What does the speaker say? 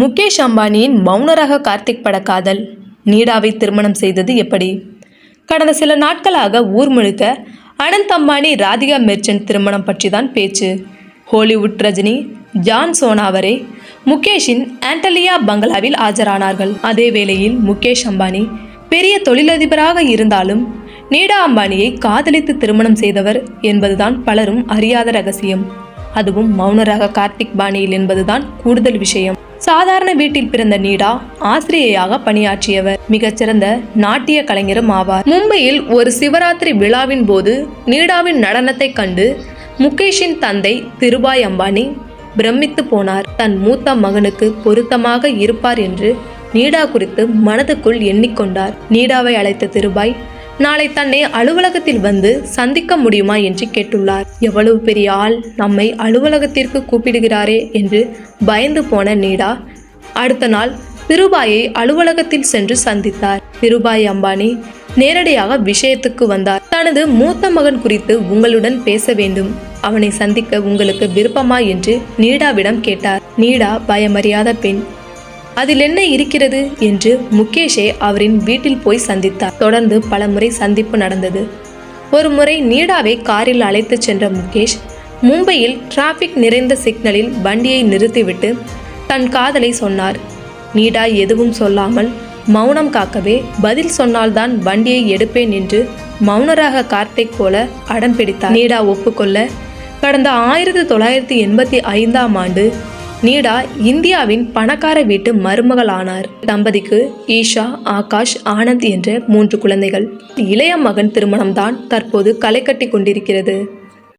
முகேஷ் அம்பானியின் மௌனராக கார்த்திக் பட காதல் நீடாவை திருமணம் செய்தது எப்படி? கடந்த சில நாட்களாக ஊர் முழுக்க அனந்த் அம்பானி ராதிகா மெர்ச்சன்ட் திருமணம் பற்றி தான் பேச்சு. ஹாலிவுட் ரஜினி ஜான் சோனாவரே முகேஷின் ஆண்டலியா பங்களாவில் ஆஜரானார்கள். அதே வேளையில் முகேஷ் அம்பானி பெரிய தொழிலதிபராக இருந்தாலும் நீடா அம்பானியை காதலித்து திருமணம் செய்தவர் என்பதுதான் பலரும் அறியாத ரகசியம். அதுவும் மௌனராக கார்த்திக் பாணியில் என்பதுதான் கூடுதல் விஷயம். சாதாரண வீட்டில் பிறந்த நீடா ஆசிரியையாக பணியாற்றியவர். மிகச்சிறந்த நாட்டிய கலைஞரும் ஆவார். மும்பையில் ஒரு சிவராத்திரி விழாவின் போது நீடாவின் நடனத்தை கண்டு முகேஷின் தந்தை திருபாய் அம்பானி பிரமித்து போனார். தன் மூத்த மகனுக்கு பொருத்தமாக இருப்பார் என்று நீடா குறித்து மனதுக்குள் எண்ணிக்கொண்டார். நீடாவை அழைத்த திருபாய் நாளை தன்னை அலுவலகத்தில் வந்து சந்திக்க முடியுமா என்று கேட்டுள்ளார். எவ்வளவு பெரிய ஆள் நம்மை அலுவலகத்திற்கு கூப்பிடுகிறாரே என்று பயந்து போன நீடா அடுத்த நாள் திருபாயை அலுவலகத்தில் சென்று சந்தித்தார். திருபாய் அம்பானி நேரடியாக விஷயத்துக்கு வந்தார். தனது மூத்த மகன் குறித்து உங்களுடன் பேச வேண்டும். அவனை சந்திக்க உங்களுக்கு விருப்பமா? என்று நீடாவிடம் கேட்டார். நீடா பயமறியாத பெண் அதில் என்ன இருக்கிறது? என்று முகேஷை அவரின் வீட்டில் போய் சந்தித்தார். தொடர்ந்து பல முறை சந்திப்பு நடந்தது. ஒரு முறை நீடாவை காரில் அழைத்துச் சென்ற முகேஷ் மும்பையில் டிராஃபிக் நிறைந்த சிக்னலில் வண்டியை நிறுத்திவிட்டு தன் காதலை சொன்னார். நீடா எதுவும் சொல்லாமல் மௌனம் காக்கவே பதில் சொன்னால்தான் வண்டியை எடுப்பேன் என்று மௌனராக கார்த்திக் போல அடம் பிடித்தார். நீடா ஒப்புக்கொள்ள கடந்த ஆயிரத்தி தொள்ளாயிரத்தி எண்பத்தி ஐந்தாம் ஆண்டு நீடா இந்தியாவின் பணக்கார வீட்டு மருமகளானார். தம்பதிக்கு ஈஷா ஆகாஷ் ஆனந்த் என்ற மூன்று குழந்தைகள். இளைய மகன் திருமணம்தான் தற்போது களை கட்டி கொண்டிருக்கிறது.